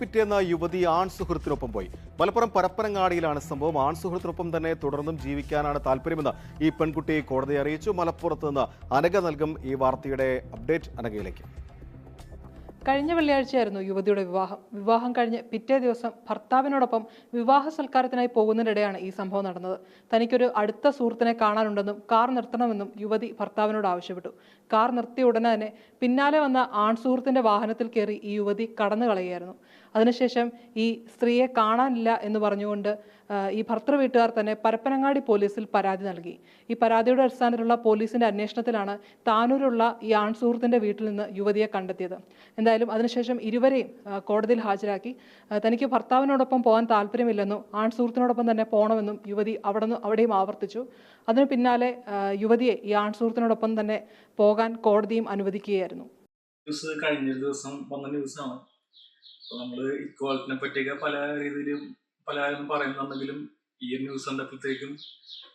പിറ്റേന്ന് യുവതി ആൺ സുഹൃത്തിനൊപ്പം പോയി. മലപ്പുറം പരപ്പനങ്ങാടിയിലാണ് സംഭവം. ആൺ സുഹൃത്തിനൊപ്പം തന്നെ തുടർന്നും ജീവിക്കാനാണ് താല്പര്യമെന്ന് ഈ പെൺകുട്ടി കോടതി അറിയിച്ചു. മലപ്പുറത്ത് നിന്ന് അനഘ നൽകും ഈ വാർത്തയുടെ അപ്ഡേറ്റ് അനഘയിലേക്ക്. കഴിഞ്ഞ വെള്ളിയാഴ്ചയായിരുന്നു യുവതിയുടെ വിവാഹം. വിവാഹം കഴിഞ്ഞ് പിറ്റേ ദിവസം ഭർത്താവിനോടൊപ്പം വിവാഹ സൽക്കാരത്തിനായി പോകുന്നതിനിടെയാണ് ഈ സംഭവം നടന്നത്. തനിക്കൊരു അടുത്ത സുഹൃത്തിനെ കാണാനുണ്ടെന്നും കാർ നിർത്തണമെന്നും യുവതി ഭർത്താവിനോട് ആവശ്യപ്പെട്ടു. കാർ നിർത്തിയ ഉടനെ തന്നെ പിന്നാലെ വന്ന ആൺ സുഹൃത്തിന്റെ വാഹനത്തിൽ കയറി ഈ യുവതി കടന്നു കളയുകയായിരുന്നു അതിനുശേഷം ഈ സ്ത്രീയെ കാണാനില്ല എന്ന് പറഞ്ഞുകൊണ്ട് ഈ ഭർത്തൃ വീട്ടുകാർ തന്നെ പരപ്പനങ്ങാടി പോലീസിൽ പരാതി നൽകി. ഈ പരാതിയുടെ അടിസ്ഥാനത്തിലുള്ള പോലീസിന്റെ അന്വേഷണത്തിലാണ് താനൂരുള്ള ഈ ആൺ സുഹൃത്തിന്റെ വീട്ടിൽ നിന്ന് യുവതിയെ കണ്ടെത്തിയത്. എന്തായാലും അതിനുശേഷം ഇരുവരെയും കോടതിയിൽ ഹാജരാക്കി. തനിക്ക് ഭർത്താവിനോടൊപ്പം പോകാൻ താല്പര്യമില്ലെന്നും ആൺ സുഹൃത്തിനോടൊപ്പം തന്നെ പോകണമെന്നും യുവതി അവിടെ നിന്ന് അവിടെയും ആവർത്തിച്ചു. അതിന് പിന്നാലെ യുവതിയെ ഈ ആൺ സുഹൃത്തിനോടൊപ്പം തന്നെ പോകാൻ കോടതിയും അനുവദിക്കുകയായിരുന്നു. കഴിഞ്ഞ ദിവസം വന്ന ന്യൂസാണ്. അപ്പൊ നമ്മൾ ഇക്വാളിറ്റിനെ പറ്റിയൊക്കെ പല രീതിയിലും പലരും പറയുന്നുണ്ടെങ്കിലും ഈ ഒരു ന്യൂസ് കണ്ടപ്പോഴത്തേക്കും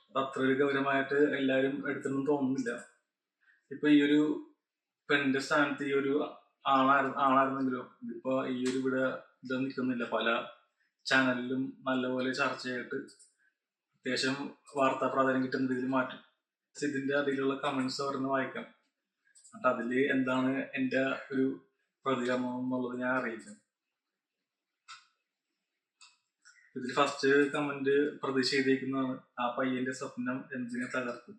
അത് അത്ര ഒരു ഗൗരവമായിട്ട് എല്ലാവരും എടുത്തിട്ടൊന്നും തോന്നുന്നില്ല. ഇപ്പൊ ഈ ഒരു പെണ്ണിന്റെ സ്ഥാനത്ത് ഈ ഒരു ആണായി ആണായിരുന്നെങ്കിലും ഇതിപ്പോ ഈ ഒരു ഇവിടെ ഇത് നിൽക്കുന്നില്ല പല ചാനലിലും നല്ലപോലെ ചർച്ചയായിട്ട് അത്യാവശ്യം വാർത്താ പ്രാധാന്യം കിട്ടുന്ന രീതിയിൽ മാറ്റും. ഇതിന്റെ അതിലുള്ള കമന്റ്സ് പറഞ്ഞ് വായിക്കാം. എന്നിട്ട് അതിൽ എന്താണ് എന്റെ ഒരു പ്രതികരണം എന്നുള്ളത് ഞാൻ അറിയിക്കാം. ഇതിൽ ഫസ്റ്റ് കമന്റ് പ്രതിഷേധിക്കുന്നതാണ് ആ പയ്യന്റെ സ്വപ്നം എന്തിനെ തകർത്തു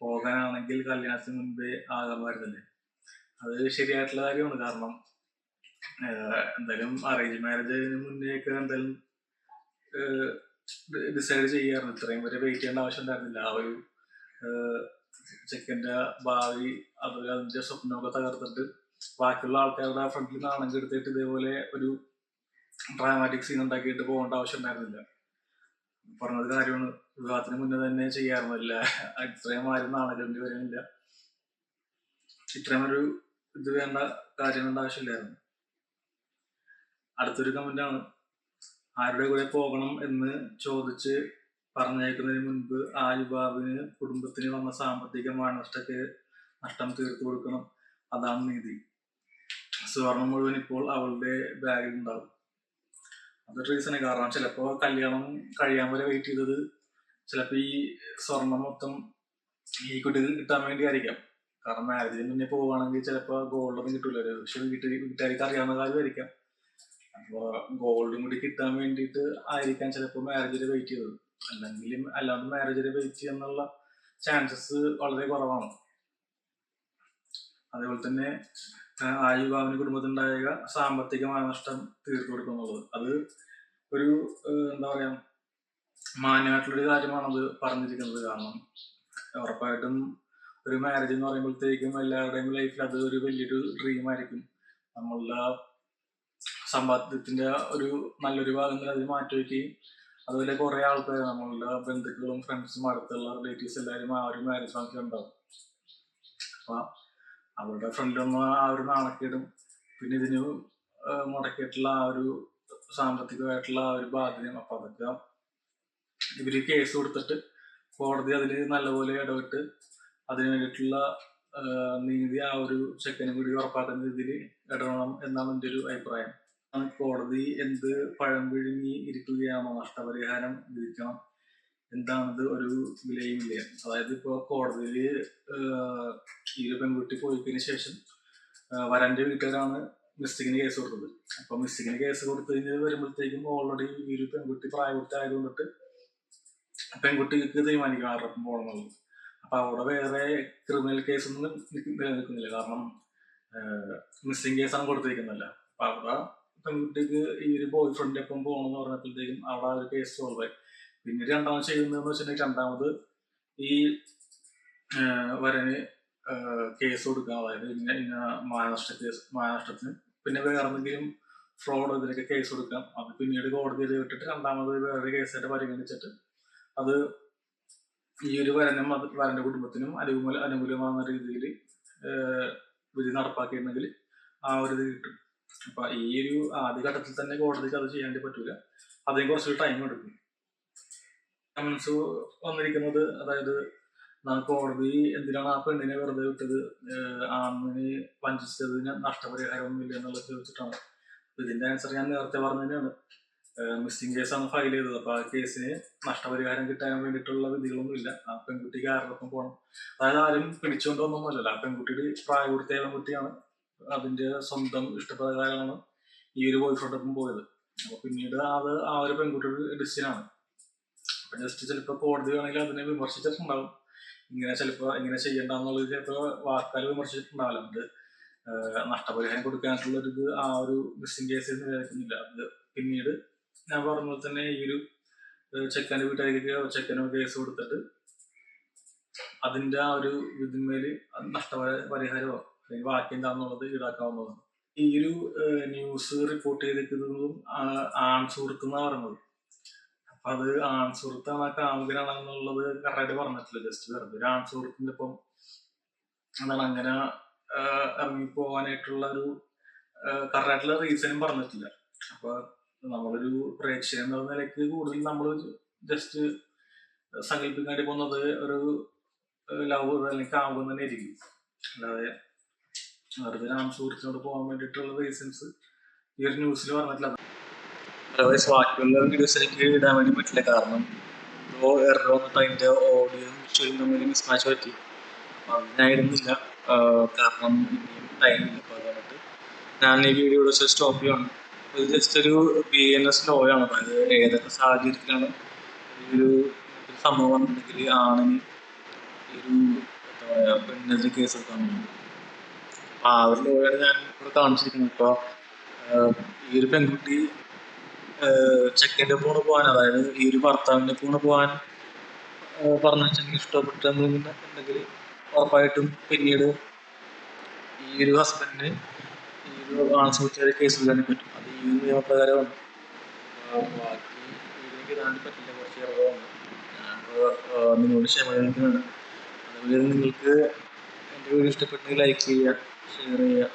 പോകാനാണെങ്കിൽ കല്യാണത്തിന് മുൻപേ ആകാമായിരുന്നല്ലേ അത് ശരിയായിട്ടുള്ള കാര്യമാണ്. കാരണം എന്തായാലും അറേഞ്ച് മാരേജിന് മുന്നേ ഒക്കെ എന്തായാലും ഡിസൈഡ് ചെയ്യാറുണ്ട് ഇത്രയും വരെ വെയിറ്റ് ചെയ്യേണ്ട ആവശ്യം ഉണ്ടായിരുന്നില്ല. ആ ഒരു ചെക്കന്റെ ഭാവി അതുപോലെ അതിന്റെ സ്വപ്നമൊക്കെ തകർത്തിട്ട് ബാക്കിയുള്ള ആൾക്കാരുടെ ഫ്രണ്ടിൽ നാണം കെടുത്തിട്ട് ഇതേപോലെ ഒരു ഡ്രാമാറ്റിക് സീൻ ഉണ്ടാക്കിയിട്ട് പോകേണ്ട ആവശ്യം ഉണ്ടായിരുന്നില്ല പറഞ്ഞത് കാര്യമാണ്. വിവാഹത്തിന് മുന്നേ തന്നെ ചെയ്യാറുന്നില്ല. ഇത്രയും ആരും നാണകേണ്ടി വരുന്നില്ല ഇത്രയും ഒരു ഇത് വേണ്ട കാര്യം വേണ്ട ആവശ്യമില്ലായിരുന്നു. അടുത്തൊരു കമന്റ് ആണ്. ആരുടെ കൂടെ പോകണം എന്ന് ചോദിച്ച് പറഞ്ഞേക്കുന്നതിന് മുൻപ് ആ യുവാവിന് കുടുംബത്തിന് വന്ന സാമ്പത്തിക മാനഷ്ടക്ക് നഷ്ടം തീർത്തു കൊടുക്കണം. അതാണ് നീതി. സ്വർണം മുഴുവൻ ഇപ്പോൾ അവളുടെ ബാഗിൽ ഉണ്ടാവും അതൊരു റീസണ് കാരണം ചിലപ്പോ കല്യാണം കഴിയാൻ വരെ വെയിറ്റ് ചെയ്തത് ചിലപ്പോ ഈ സ്വർണം മൊത്തം ഈ കുട്ടികൾ കിട്ടാൻ വേണ്ടി ആയിരിക്കാം കാരണം മാരേജിന് മുന്നേ പോവുകയാണെങ്കിൽ ചിലപ്പോ ഗോൾഡൊന്നും കിട്ടൂല. പക്ഷെ വീട്ടിൽ വീട്ടുകാർക്ക് അറിയാവുന്ന കാര്യമായിരിക്കാം. അപ്പൊ ഗോൾഡും കൂടി കിട്ടാൻ വേണ്ടിയിട്ട് ആയിരിക്കാം ചിലപ്പോൾ മാരേജ് വെയിറ്റ് ചെയ്തത്. അല്ലെങ്കിൽ അല്ലാണ്ട് മാരേജ് വെയിറ്റ് ചെയ്യാന്നുള്ള ചാൻസസ് വളരെ കുറവാണ്. അതേപോലെ തന്നെ ആ, യുവാവിന് കുടുംബത്തിനുണ്ടായ സാമ്പത്തികമായ നഷ്ടം തീർത്തു കൊടുക്കുന്നുള്ളത് അത് ഒരു എന്താ പറയാ മാന്യമായിട്ടുള്ളൊരു കാര്യമാണത് പറഞ്ഞിരിക്കുന്നത്. കാരണം ഉറപ്പായിട്ടും ഒരു മാരേജ് എന്ന് പറയുമ്പോഴത്തേക്കും എല്ലാവരുടെയും ലൈഫിൽ അത് ഒരു വലിയൊരു ഡ്രീം ആയിരിക്കും. നമ്മളുടെ സമ്പാദ്യത്തിന്റെ ഒരു നല്ലൊരു ഭാഗങ്ങൾ അതിൽ മാറ്റിവെക്കുകയും അതുപോലെ കുറെ ആൾക്കാർ നമ്മളുടെ ബന്ധുക്കളും ഫ്രണ്ട്സും അടുത്തുള്ള റിലേറ്റീവ്സ് എല്ലാവരും ആ ഒരു മാരേജ് ഫംഗ്ഷൻ ഉണ്ടാവും. അപ്പൊ അവരുടെ ഫ്രണ്ടിലൊന്നും ആ ഒരു നാണക്കേടും പിന്നെ ഇതിന് മുടക്കിയിട്ടുള്ള ആ ഒരു സാമ്പത്തികമായിട്ടുള്ള ആ ഒരു ബാധ്യതയും. അപ്പൊ അതൊക്കെ ഇവർ കേസ് കൊടുത്തിട്ട് കോടതി അതിൽ നല്ലപോലെ ഇടപെട്ട് അതിന് വേണ്ടിയിട്ടുള്ള നീതി ആ ഒരു ചെക്കനും കൂടി ഉറപ്പാക്കുന്ന രീതിയിൽ ഇടണം എന്നാണ് എന്റെ ഒരു അഭിപ്രായം. കോടതി എന്ത് പഴം വിഴുങ്ങി ഇരിക്കുകയാണോ നഷ്ടപരിഹാരം വിധിക്കണം എന്താണത് ഒരു വിലയുമില്ല. അതായത് ഇപ്പോൾ കോടതിയിൽ ഈ പെൺകുട്ടി പോയതിന് ശേഷം വരന്റെ വീട്ടുകാരാണ് മിസ്സിങ്ങിന് കേസ് കൊടുത്തത്. അപ്പൊ മിസ്സിങ്ങിന് കേസ് കൊടുത്തതിന് വരുമ്പോഴത്തേക്കും ഓൾറെഡി ഈ ഒരു പെൺകുട്ടി പ്രായപൂർത്തി ആയതുകൊണ്ടിട്ട് പെൺകുട്ടിക്ക് തീരുമാനിക്കണം ആരുടെ ഒപ്പം പോകണം എന്നുള്ളത് അപ്പൊ അവിടെ വേറെ ക്രിമിനൽ കേസൊന്നും നിലനിൽക്കുന്നില്ല. കാരണം മിസ്സിംഗ് കേസാണ് കൊടുത്തിരിക്കുന്നല്ല അപ്പൊ അവിടെ പെൺകുട്ടിക്ക് ഈ ഒരു ബോയ് ഫ്രണ്ടിന്റെ ഒപ്പം പോകണമെന്ന് പറഞ്ഞപ്പോഴത്തേക്കും അവിടെ ഒരു കേസ് സോൾവ് ആയി. പിന്നീട് രണ്ടാമത് ചെയ്യുന്നതെന്ന് വെച്ചിട്ടുണ്ടെങ്കിൽ രണ്ടാമത് ഈ വരനെ കേസ് കൊടുക്കുക. അതായത് ഇന്ന ഇന്ന മാനനഷ്ട കേസ് മാനനഷ്ടത്തിന്. പിന്നെ വേറെ എന്തെങ്കിലും ഫ്രോഡ് ഇതിനൊക്കെ കേസ് കൊടുക്കാം. അത് പിന്നീട് കോടതിയിൽ വിട്ടിട്ട് രണ്ടാമത് വേറൊരു കേസായിട്ട് പരിഗണിച്ചിട്ട് അത് ഈ ഒരു വരനും അത് വരന്റെ കുടുംബത്തിനും അനുകൂല അനുകൂലമാകുന്ന രീതിയിൽ വിധി നടപ്പാക്കിയിരുന്നെങ്കിൽ ആ ഒരു ഇത് കിട്ടും. അപ്പൊ ഈ ഒരു ആദ്യഘട്ടത്തിൽ തന്നെ കോടതിക്ക് അത് ചെയ്യാൻ പറ്റൂല. അതിന് കുറച്ചൊരു ടൈം എടുക്കും. കമൻസ് വന്നിരിക്കുന്നത്. അതായത് കോടതി എന്തിനാണ് ആ പെണ്ണിനെ വെറുതെ വിട്ടത്? ആണിനെ വഞ്ചിച്ചതിന് നഷ്ടപരിഹാരം ഒന്നുമില്ല എന്നുള്ളത് ചോദിച്ചിട്ടാണ്. അപ്പൊ ഇതിന്റെ ആൻസർ ഞാൻ നേരത്തെ പറഞ്ഞു തന്നെയാണ് മിസ്സിംഗ് കേസാണ് ഫയൽ ചെയ്തത്. അപ്പൊ ആ കേസിന് നഷ്ടപരിഹാരം കിട്ടാൻ വേണ്ടിയിട്ടുള്ള വിധികളൊന്നും ഇല്ല ആ പെൺകുട്ടിക്ക് ആരോടൊപ്പം പോകണം അതായത് ആരും പിടിച്ചുകൊണ്ട് വന്നൊന്നുമല്ലല്ലോ. ആ പെൺകുട്ടിയുടെ പ്രായപൂർത്തിയായ കുട്ടിയാണ് അതിന്റെ സ്വന്തം ഇഷ്ടപ്രകാരമാണ് ഈ ഒരു ബോയ് ഫ്രണ്ടൊപ്പം പോയത്. അപ്പൊ പിന്നീട് അത് ആ ഒരു പെൺകുട്ടിയുടെ ഡിസിഷനാണ് അപ്പൊ ജസ്റ്റ് ചിലപ്പോ കോടതി വേണമെങ്കിൽ അതിനെ വിമർശിച്ചിട്ടുണ്ടാവും. ഇങ്ങനെ ചിലപ്പോൾ ഇങ്ങനെ ചെയ്യണ്ടെന്നുള്ളത് ചിലപ്പോ വാക്കാൽ വിമർശിച്ചിട്ടുണ്ടാവില്ല. അത് നഷ്ടപരിഹാരം കൊടുക്കാനായിട്ടുള്ള ഒരു ഇത് ആ ഒരു മിസ്സിംഗ് കേസ് നിലനിൽക്കുന്നില്ല അത് പിന്നീട് ഞാൻ പറഞ്ഞ പോലെ തന്നെ ഈ ഒരു ചെക്കന്റെ വീട്ടിലേക്ക് ചെക്കനും കേസ് കൊടുത്തിട്ട് അതിന്റെ ആ ഒരു ഇതിന്മേൽ നഷ്ടപരിഹാരമോ അല്ലെങ്കിൽ ബാക്കി എന്താണെന്നുള്ളത് ഈടാക്കാവുന്നതാണ്. ഈ ഒരു ന്യൂസ് റിപ്പോർട്ട് ചെയ്തിരിക്കുന്നതും ആ- ആൺ സുഹൃത്ത് എന്നാ പറയുന്നത്? അത് ആൺ സുഹൃത്താണ് കാമുകനാണെന്നുള്ളത് കറക്റ്റായിട്ട് പറഞ്ഞിട്ടില്ല. ജസ്റ്റ് വെറുതെ ഒരു ആൺ സുഹൃത്തിന്റെ ഒപ്പം എന്താണ് അങ്ങനെ ഇറങ്ങിപ്പോവാനായിട്ടുള്ള ഒരു കറക്റ്റായിട്ടുള്ള റീസണും പറഞ്ഞിട്ടില്ല. അപ്പൊ നമ്മളൊരു പ്രേക്ഷകൻ എന്ന നിലയ്ക്ക് കൂടുതൽ നമ്മൾ ജസ്റ്റ് സങ്കല്പിക്കാൻ വേണ്ടി പോകുന്നത് ഒരു ലവ് അല്ലെങ്കിൽ കാമുകം തന്നെ ആയിരിക്കും. അല്ലാതെ വെറുതെ ആൺസുഹൃത്തിനോട് സുഹൃത്തിനോട് പോകാൻ വേണ്ടിയിട്ടുള്ള റീസൺസ് ഈ ഒരു ന്യൂസിൽ പറഞ്ഞിട്ടില്ല. അതർവൈസ് ബാക്കിയുള്ള വീഡിയോസിലേക്ക് ഇടാൻ വേണ്ടി പറ്റില്ല. കാരണം എറർ വന്നിട്ട് അതിന്റെ ഓഡിയോ വിഷ്വലും തമ്മിൽ മിസ്മാച്ച് പറ്റി. അപ്പം അത് കാരണം ഇനിയും ടൈം ഇല്ല. അപ്പൊ അതുകൊണ്ട് ഞാൻ ഈ വീഡിയോ ഇവിടെ സ്റ്റോപ്പ് ചെയ്യണം. ഇത് ജസ്റ്റ് ഒരു ബി എൻ എസ് ലോ ആണ്. അതായത് ഏതൊക്കെ സാഹചര്യത്തിലാണ് ഈ ഒരു സംഭവം വന്നിട്ടുണ്ടെങ്കിൽ ആണിന് ഒരു എന്താ പറയുക പെണ്ണിന് കേസ് എടുക്കാൻ വേണ്ടി. അപ്പോൾ ആ ഒരു ലോയാണ് ഞാൻ ഇവിടെ കാണിച്ചിരിക്കുന്നത് ഇപ്പോൾ ഈ ഒരു പെൺകുട്ടി ചെക്കന്റെ ഒപ്പം പോകാൻ അതായത് ഈ ഒരു ഭർത്താവിന്റെ ഒപ്പം പോകാൻ പറഞ്ഞു വെച്ചെങ്കിൽ ഇഷ്ടപ്പെട്ടെന്നുണ്ടെങ്കിൽ ഉറപ്പായിട്ടും പിന്നീട് ഈ ഒരു ഹസ്ബൻഡിന് ഈ ഒരു ആൺസുഹൃത്തിയുടെ കേസ് എടുക്കാൻ പറ്റും. അത് ഈ ഒരു നിയമപ്രകാരമാണ്. ബാക്കി ഇതിലേക്ക് ഇതാണ്ട് പറ്റില്ല കുറച്ച് ഇറങ്ങുന്നു ഞാനിപ്പോൾ നിങ്ങളോട് ക്ഷമ അതുപോലെ നിങ്ങൾക്ക് എന്റെ വീഡിയോ ഇഷ്ടപ്പെട്ടെങ്കിൽ ലൈക്ക് ചെയ്യുക ഷെയർ ചെയ്യുക.